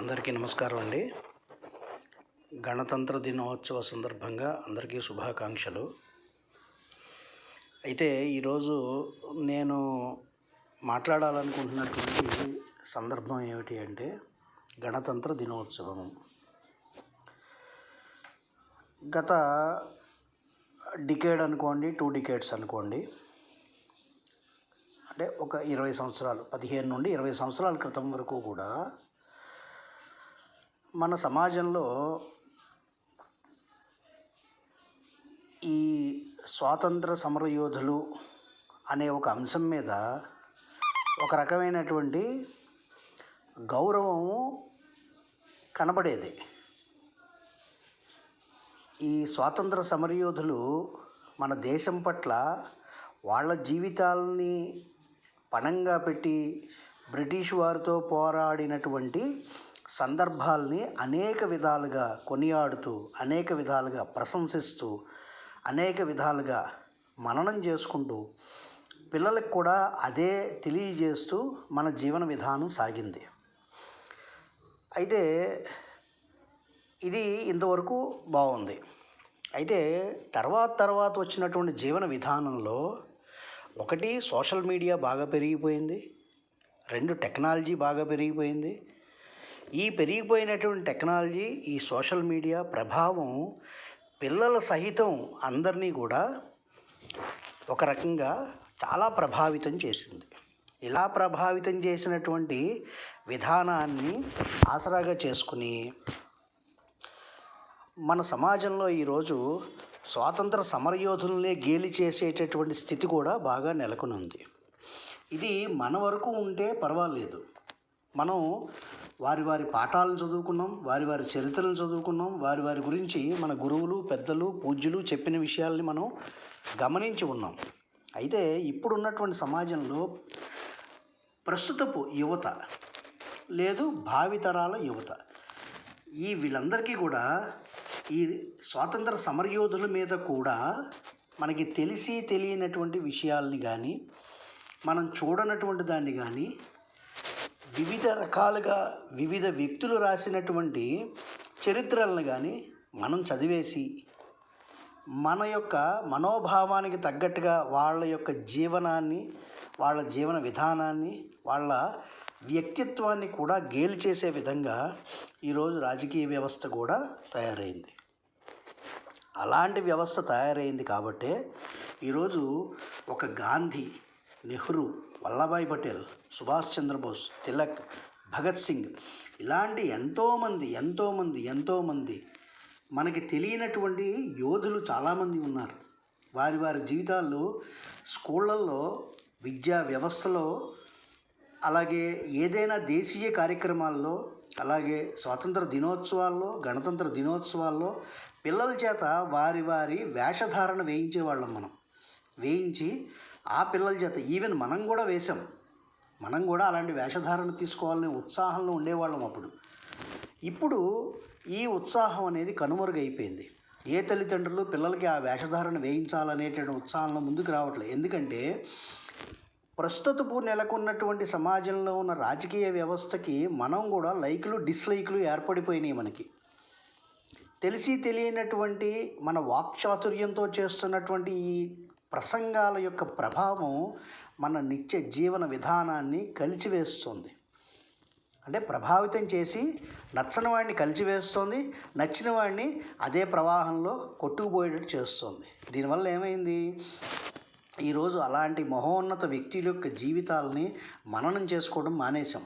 అందరికీ నమస్కారం అండి. గణతంత్ర దినోత్సవ సందర్భంగా అందరికీ శుభాకాంక్షలు. అయితే ఈరోజు నేను మాట్లాడాలనుకుంటున్నటువంటి సందర్భం ఏమిటి అంటే గణతంత్ర దినోత్సవం. గత డికేడ్ అనుకోండి టూ డికేడ్స్ అనుకోండి అంటే ఒక ఇరవై సంవత్సరాలు పదిహేను నుండి ఇరవై సంవత్సరాల క్రితం వరకు కూడా మన సమాజంలో ఈ స్వాతంత్ర సమరయోధులు అనే ఒక అంశం మీద ఒక రకమైనటువంటి గౌరవము కనబడేది. ఈ స్వాతంత్ర సమరయోధులు మన దేశం పట్ల వాళ్ళ జీవితాలని పణంగా పెట్టి బ్రిటిష్ వారితో పోరాడినటువంటి సందర్భాల్ని అనేక విధాలుగా కొనియాడుతూ అనేక విధాలుగా ప్రశంసిస్తూ అనేక విధాలుగా మననం చేసుకుంటూ పిల్లలకు కూడా అదే తెలియజేస్తూ మన జీవన విధానం సాగింది. అయితే ఇది ఇంతవరకు బాగుంది. అయితే తర్వాత తర్వాత వచ్చినటువంటి జీవన విధానంలో ఒకటి సోషల్ మీడియా బాగా పెరిగిపోయింది. రెండు టెక్నాలజీ బాగా పెరిగిపోయింది. ఈ పెరిగిపోయినటువంటి టెక్నాలజీ ఈ సోషల్ మీడియా ప్రభావం పిల్లల సహితం అందరినీ కూడా ఒక రకంగా చాలా ప్రభావితం చేసింది. ఇలా ప్రభావితం చేసినటువంటి విధానాన్ని ఆసరాగా చేసుకుని మన సమాజంలో ఈరోజు స్వాతంత్ర సమరయోధులనే గేలి చేసేటటువంటి స్థితి కూడా బాగా నెలకొని ఉంది ఇది మన వరకు ఉంటే పర్వాలేదు. మనం వారి వారి పాఠాలను చదువుకున్నాం వారి వారి చరిత్రలను చదువుకున్నాం వారి వారి గురించి మన గురువులు పెద్దలు పూజ్యులు చెప్పిన విషయాల్ని మనం గమనించి ఉన్నాం. అయితే ఇప్పుడున్నటువంటి సమాజంలో ప్రస్తుతపు యువత లేదు భావితరాల యువత. ఈ వీళ్ళందరికీ కూడా ఈ స్వాతంత్ర సమరయోధుల మీద కూడా మనకి తెలిసి తెలియనటువంటి విషయాల్ని కానీ మనం చూడనటువంటి దాన్ని కానీ వివిధ రకాలుగా వివిధ వ్యక్తులు రాసినటువంటి చరిత్రలను కానీ మనం చదివేసి మన యొక్క మనోభావానికి తగ్గట్టుగా వాళ్ళ యొక్క జీవనాన్ని వాళ్ళ జీవన విధానాన్ని వాళ్ళ వ్యక్తిత్వాన్ని కూడా గేలి చేసే విధంగా ఈరోజు రాజకీయ వ్యవస్థ కూడా తయారైంది. అలాంటి వ్యవస్థ తయారైంది కాబట్టే ఈరోజు ఒక గాంధీ నెహ్రూ వల్లభాయ్ పటేల్ సుభాష్ చంద్రబోస్ తిలక్ భగత్ సింగ్ ఇలాంటి ఎంతోమంది ఎంతోమంది ఎంతోమంది మనకి తెలియనటువంటి యోధులు చాలామంది ఉన్నారు. వారి వారి జీవితాల్లో స్కూళ్ళల్లో విద్యా వ్యవస్థలో అలాగే ఏదైనా దేశీయ కార్యక్రమాల్లో అలాగే స్వాతంత్ర దినోత్సవాల్లో గణతంత్ర దినోత్సవాల్లో పిల్లల చేత వారి వారి వేషధారణ వేయించేవాళ్ళం మనం. వేయించి ఆ పిల్లల చేత ఈవెన్ మనం కూడా వేశాం. మనం కూడా అలాంటి వేషధారణ తీసుకోవాలనే ఉత్సాహంలో ఉండేవాళ్ళం అప్పుడు. ఇప్పుడు ఈ ఉత్సాహం అనేది కనుమరుగైపోయింది. ఏ తల్లిదండ్రులు పిల్లలకి ఆ వేషధారణ వేయించాలనేటువంటి ఉత్సాహంలో ముందుకు రావట్లేదు. ఎందుకంటే ప్రస్తుతపు నెలకొన్నటువంటి సమాజంలో ఉన్న రాజకీయ వ్యవస్థకి మనం కూడా లైకులు డిస్లైకులు ఏర్పడిపోయినాయి మనకి. తెలిసి తెలియనటువంటి మన వాక్చాతుర్యంతో చేస్తున్నటువంటి ఈ ప్రసంగాల యొక్క ప్రభావం మన నిత్య జీవన విధానాన్ని కలిచివేస్తుంది. అంటే ప్రభావితం చేసి నచ్చని వాడిని కలిచివేస్తుంది నచ్చిన వాడిని అదే ప్రవాహంలో కొట్టుకుపోయేటట్టు చేస్తుంది. దీనివల్ల ఏమైంది? ఈరోజు అలాంటి మహోన్నత వ్యక్తుల యొక్క జీవితాలని మననం చేసుకోవడం మానేశాం.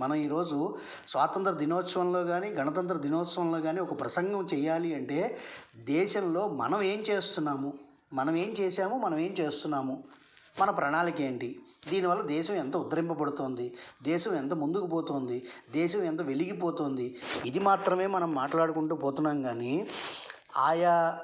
మనం ఈరోజు స్వాతంత్ర దినోత్సవంలో కానీ గణతంత్ర దినోత్సవంలో కానీ ఒక ప్రసంగం చేయాలి అంటే దేశంలో మనం ఏం చేస్తున్నాము? మనం ఏం చేశాము మనం ఏం చేస్తున్నాము? మన ప్రణాళిక ఏంటి? దీనివల్ల దేశం ఎంత ఉద్ధరింపబడుతోంది? దేశం ఎంత ముందుకు పోతోంది? దేశం ఎంత వెలిగిపోతోంది? ఇది మాత్రమే మనం మాట్లాడుకుంటూ పోతున్నాం కానీ ఆయా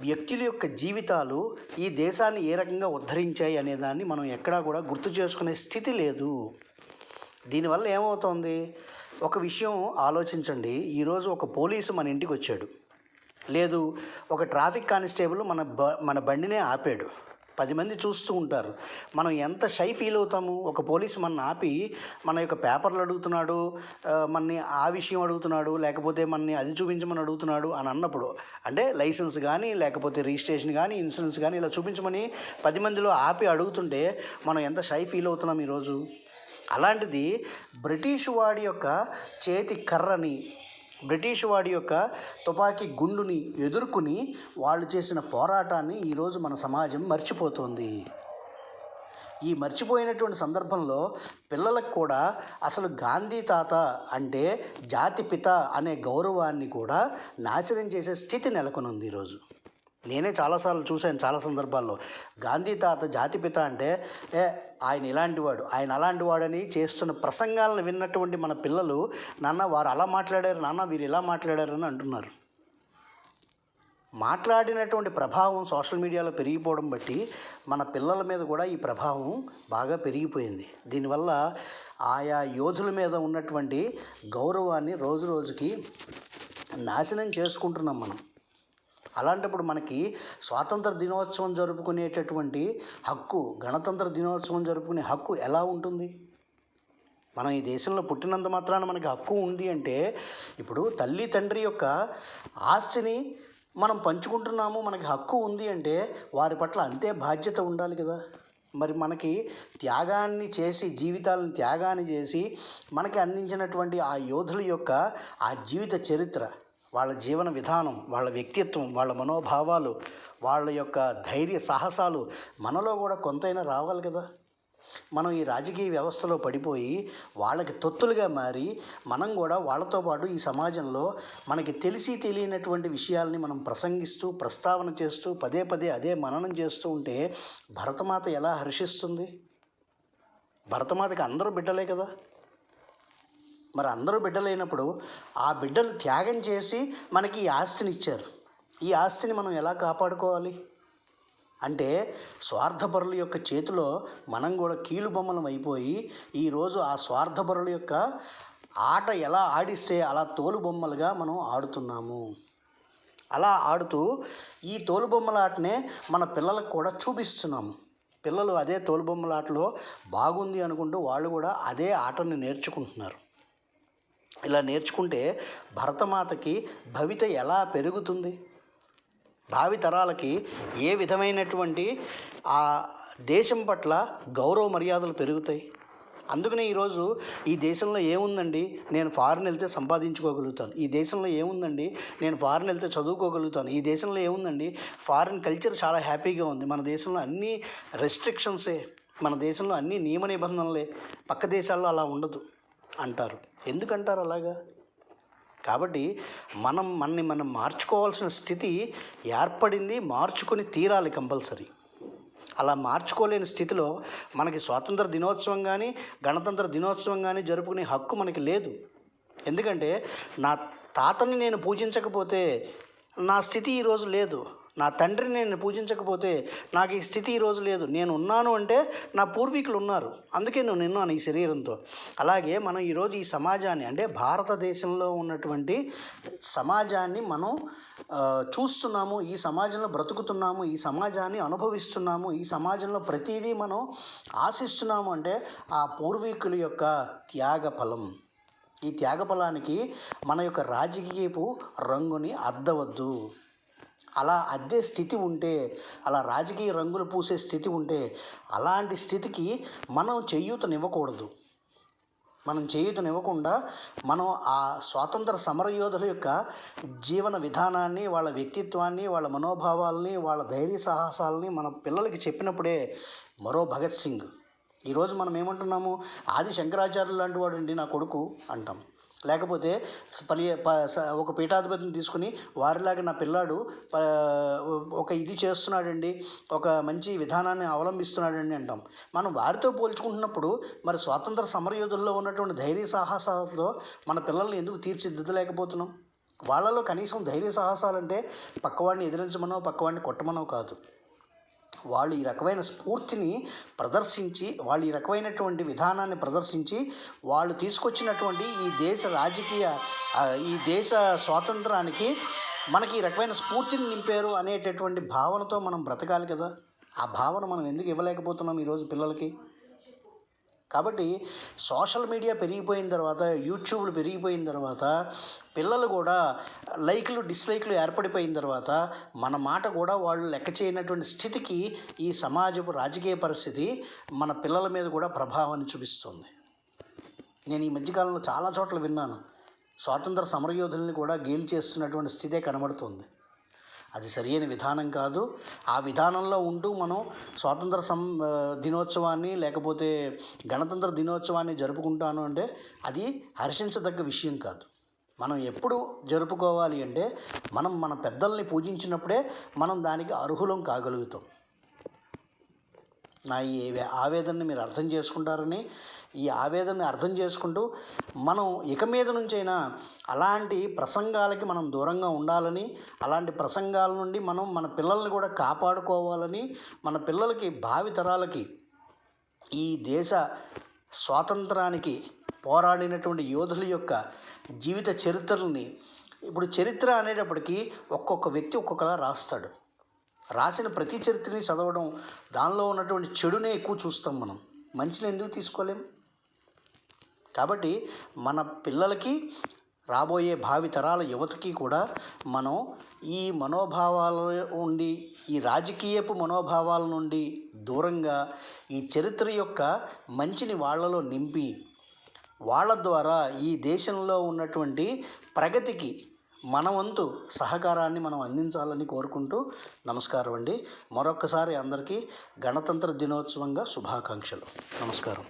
వ్యక్తుల యొక్క జీవితాలు ఈ దేశాన్ని ఏ రకంగా ఉద్ధరించాయి అనే దాన్ని మనం ఎక్కడా కూడా గుర్తు చేసుకునే స్థితి లేదు. దీనివల్ల ఏమవుతోంది? ఒక విషయం ఆలోచించండి. ఈరోజు ఒక పోలీసు మన ఇంటికి వచ్చాడు. లేదు ఒక ట్రాఫిక్ కానిస్టేబుల్ మన బ మన బండినే ఆపాడు. పది మంది చూస్తూ ఉంటారు. మనం ఎంత షై ఫీల్ అవుతాము? ఒక పోలీసు మన ఆపి మన యొక్క పేపర్లు అడుగుతున్నాడు మనని ఆ విషయం అడుగుతున్నాడు లేకపోతే మనని అది చూపించమని అడుగుతున్నాడు అని అన్నప్పుడు అంటే లైసెన్స్ కానీ లేకపోతే రిజిస్ట్రేషన్ కానీ ఇన్సూరెన్స్ కానీ ఇలా చూపించమని పది మందిలో ఆపి అడుగుతుంటే మనం ఎంత షై ఫీల్ అవుతున్నాం ఈరోజు? అలాంటిది బ్రిటిష్ వాడి యొక్క చేతి కర్రని బ్రిటిష్ వాడి యొక్క తుపాకీ గుండుని ఎదుర్కొని వాళ్ళు చేసిన పోరాటాన్ని ఈరోజు మన సమాజం మర్చిపోతుంది. ఈ మర్చిపోయినటువంటి సందర్భంలో పిల్లలకు కూడా అసలు గాంధీ తాత అంటే జాతి పిత అనే గౌరవాన్ని కూడా నాశనం చేసే స్థితి నెలకొనుంది ఈరోజు నేనే చాలాసార్లు చూశాను చాలా సందర్భాల్లో. గాంధీ తాత జాతిపిత అంటే ఏ ఆయన ఇలాంటివాడు. ఆయన అలాంటి వాడని చేస్తున్న ప్రసంగాలను విన్నటువంటి మన పిల్లలు నాన్న వారు అలా మాట్లాడారు నాన్న వీరు ఇలా మాట్లాడారు అని అంటున్నారు. మాట్లాడినటువంటి ప్రభావం సోషల్ మీడియాలో పెరిగిపోవడం బట్టి మన పిల్లల మీద కూడా ఈ ప్రభావం బాగా పెరిగిపోయింది. దీనివల్ల ఆయా యోధుల మీద ఉన్నటువంటి గౌరవాన్ని రోజు రోజుకి నాశనం చేసుకుంటున్నాం మనం. అలాంటప్పుడు మనకి స్వాతంత్ర దినోత్సవం జరుపుకునేటటువంటి హక్కు గణతంత్ర దినోత్సవం జరుపుకునే హక్కు ఎలా ఉంటుంది? మనం ఈ దేశంలో పుట్టినంత మాత్రాన మనకి హక్కు ఉంది అంటే ఇప్పుడు తల్లి తండ్రి యొక్క ఆస్తిని మనం పంచుకుంటున్నాము మనకి హక్కు ఉంది అంటే వారి పట్ల అంతే బాధ్యత ఉండాలి కదా. మరి మనకి త్యాగాన్ని చేసి జీవితాలను త్యాగాన్ని చేసి మనకి అందించినటువంటి ఆ యోధుల యొక్క ఆ జీవిత చరిత్ర వాళ్ళ జీవన విధానం వాళ్ళ వ్యక్తిత్వం వాళ్ళ మనోభావాలు వాళ్ళ యొక్క ధైర్య సాహసాలు మనలో కూడా కొంతైనా రావాలి కదా. మనం ఈ రాజకీయ వ్యవస్థలో పడిపోయి వాళ్ళకి తొత్తులుగా మారి మనం కూడా వాళ్ళతో పాటు ఈ సమాజంలో మనకి తెలిసి తెలియనటువంటి విషయాల్ని మనం ప్రసంగిస్తూ ప్రస్తావన చేస్తూ పదే పదే అదే మననం చేస్తూ ఉంటే భరతమాత ఎలా హర్షిస్తుంది? భరతమాతకి అందరూ బిడ్డలే కదా. మరి అందరూ బిడ్డలైనప్పుడు ఆ బిడ్డలు త్యాగం చేసి మనకి ఈ ఆస్తిని ఇచ్చారు ఈ ఆస్తిని మనం ఎలా కాపాడుకోవాలి? అంటే స్వార్థపరుల యొక్క చేతిలో మనం కూడా కీలుబొమ్మలం అయిపోయి ఈరోజు ఆ స్వార్థపరుల యొక్క ఆట ఎలా ఆడిస్తే అలా తోలుబొమ్మలుగా మనం ఆడుతున్నాము. అలా ఆడుతూ ఈ తోలుబొమ్మలాటనే మన పిల్లలకు కూడా చూపిస్తున్నాము. పిల్లలు అదే తోలుబొమ్మలాటలో బాగుంది అనుకుంటూ వాళ్ళు కూడా అదే ఆటను నేర్చుకుంటున్నారు. ఇలా నేర్చుకుంటే భరతమాతకి భవిత ఎలా పెరుగుతుంది? భావి తరాలకి ఏ విధమైనటువంటి ఆ దేశం పట్ల గౌరవ మర్యాదలు పెరుగుతాయి? అందుకనే ఈరోజు ఈ దేశంలో ఏముందండి? నేను ఫారెన్ వెళ్తే సంపాదించుకోగలుగుతాను. ఈ దేశంలో ఏముందండి? నేను ఫారెన్ వెళ్తే చదువుకోగలుగుతాను. ఈ దేశంలో ఏముందండి? ఫారెన్ కల్చర్ చాలా హ్యాపీగా ఉంది. మన దేశంలో అన్ని రెస్ట్రిక్షన్సే మన దేశంలో అన్ని నియమ నిబంధనలే. పక్క దేశాల్లో అలా ఉండదు. అంటారు. ఎందుకంటారు అలాగా? కాబట్టి మనం మనని మనం మార్చుకోవాల్సిన స్థితి ఏర్పడింది మార్చుకొని తీరాలి కంపల్సరీ. అలా మార్చుకోలేని స్థితిలో మనకి స్వాతంత్ర దినోత్సవం కానీ గణతంత్ర దినోత్సవం కానీ జరుపుకునే హక్కు మనకి లేదు. ఎందుకంటే నా తాతని నేను పూజించకపోతే నా స్థితి ఈరోజు లేదు. నా తండ్రిని నేను పూజించకపోతే నాకు ఈ స్థితి ఈరోజు లేదు. నేను ఉన్నాను అంటే నా పూర్వీకులు ఉన్నారు. అందుకే నేను నిన్నాను ఈ శరీరంతో. అలాగే మనం ఈరోజు ఈ సమాజాన్ని అంటే భారతదేశంలో ఉన్నటువంటి సమాజాన్ని మనం చూస్తున్నాము ఈ సమాజంలో బ్రతుకుతున్నాము ఈ సమాజాన్ని అనుభవిస్తున్నాము ఈ సమాజంలో ప్రతిదీ మనం ఆశిస్తున్నాము అంటే ఆ పూర్వీకుల యొక్క త్యాగ ఫలం ఈ త్యాగఫలానికి మన యొక్క రాజకీయపు రంగుని అద్దవద్దు. అలా అద్దే స్థితి ఉంటే అలా రాజకీయ రంగులు పూసే స్థితి ఉంటే అలాంటి స్థితికి మనం చేయూతనివ్వకూడదు. మనం చేయూతనివ్వకుండా మనం ఆ స్వాతంత్ర సమరయోధుల యొక్క జీవన విధానాన్ని వాళ్ళ వ్యక్తిత్వాన్ని వాళ్ళ మనోభావాల్ని వాళ్ళ ధైర్య సాహసాలని మన పిల్లలకి చెప్పినప్పుడే మరో భగత్ సింగ్. ఈరోజు మనం ఏమంటున్నాము? ఆది శంకరాచార్యులు లాంటి వాడు అండి నా కొడుకు అంటాం. లేకపోతే పలి ఒక పీఠాధిపతిని తీసుకుని వారిలాగా నా పిల్లాడు ఒక ఇది చేస్తున్నాడండి ఒక మంచి విధానాన్ని అవలంబిస్తున్నాడండి అంటాం. మనం వారితో పోల్చుకుంటున్నప్పుడు మరి స్వాతంత్ర సమరయోధుల్లో ఉన్నటువంటి ధైర్య సాహసాలతో మన పిల్లల్ని ఎందుకు తీర్చిదిద్దలేకపోతున్నాం? వాళ్ళలో కనీసం ధైర్య సాహసాలంటే పక్కవాడిని ఎదిరించమనో పక్కవాడిని కొట్టమనో కాదు. వాళ్ళు ఈ రకమైన స్ఫూర్తిని ప్రదర్శించి వాళ్ళు ఈ రకమైనటువంటి విధానాన్ని ప్రదర్శించి వాళ్ళు తీసుకొచ్చినటువంటి ఈ దేశ రాజకీయ ఈ దేశ స్వాతంత్రానికి మనకి ఈ రకమైన స్ఫూర్తిని నింపారు అనేటటువంటి భావనతో మనం బ్రతకాలి కదా. ఆ భావన మనం ఎందుకు ఇవ్వలేకపోతున్నాం ఈరోజు పిల్లలకి? కాబట్టి సోషల్ మీడియా పెరిగిపోయిన తర్వాత యూట్యూబ్లు పెరిగిపోయిన తర్వాత పిల్లలు కూడా లైక్లు డిస్లైక్లు ఏర్పడిపోయిన తర్వాత మన మాట కూడా వాళ్ళు లెక్క చేయనటువంటి స్థితికి ఈ సమాజపు రాజకీయ పరిస్థితి మన పిల్లల మీద కూడా ప్రభావాన్ని చూపిస్తుంది. నేను ఈ మధ్యకాలంలో చాలా చోట్ల విన్నాను. స్వాతంత్ర సమరయోధుల్ని కూడా గేలి చేస్తున్నటువంటి స్థితే కనబడుతుంది. అది సరియైన విధానం కాదు. ఆ విధానంలో ఉంటూ మనం స్వాతంత్ర సం దినోత్సవాన్ని లేకపోతే గణతంత్ర దినోత్సవాన్ని జరుపుకుంటాను అంటే అది హర్షించదగ్గ విషయం కాదు. మనం ఎప్పుడు జరుపుకోవాలి అంటే మనం మన పెద్దల్ని పూజించినప్పుడే మనం దానికి అర్హులం కాగలుగుతాం. నా ఈ ఆవేదనని మీరు అర్థం చేసుకుంటారని ఈ ఆవేదనని అర్థం చేసుకుంటూ మనం ఇక మీద నుంచైనా అలాంటి ప్రసంగాలకి మనం దూరంగా ఉండాలని అలాంటి ప్రసంగాల నుండి మనం మన పిల్లల్ని కూడా కాపాడుకోవాలని మన పిల్లలకి భావితరాలకి ఈ దేశ స్వాతంత్రానికి పోరాడినటువంటి యోధుల యొక్క జీవిత చరిత్రల్ని ఇప్పుడు చరిత్ర అనేటప్పటికీ ఒక్కొక్క వ్యక్తి ఒక్కొక్కలా రాస్తాడు. రాసిన ప్రతి చరిత్రని చదవడం దానిలో ఉన్నటువంటి చెడునే ఎక్కువ చూస్తాం మనం. మంచిని ఎందుకు తీసుకోలేం? కాబట్టి మన పిల్లలకి రాబోయే భావి తరాల యువతకి కూడా మనం ఈ మనోభావాల నుండి ఈ రాజకీయపు మనోభావాల నుండి దూరంగా ఈ చరిత్ర యొక్క మంచిని వాళ్ళలో నింపి వాళ్ళ ద్వారా ఈ దేశంలో ఉన్నటువంటి ప్రగతికి మన వంతు సహకారాన్ని మనం అందించాలని కోరుకుంటూ నమస్కారం అండి. మరొక్కసారి అందరికీ గణతంత్ర దినోత్సవంగా శుభాకాంక్షలు. నమస్కారం.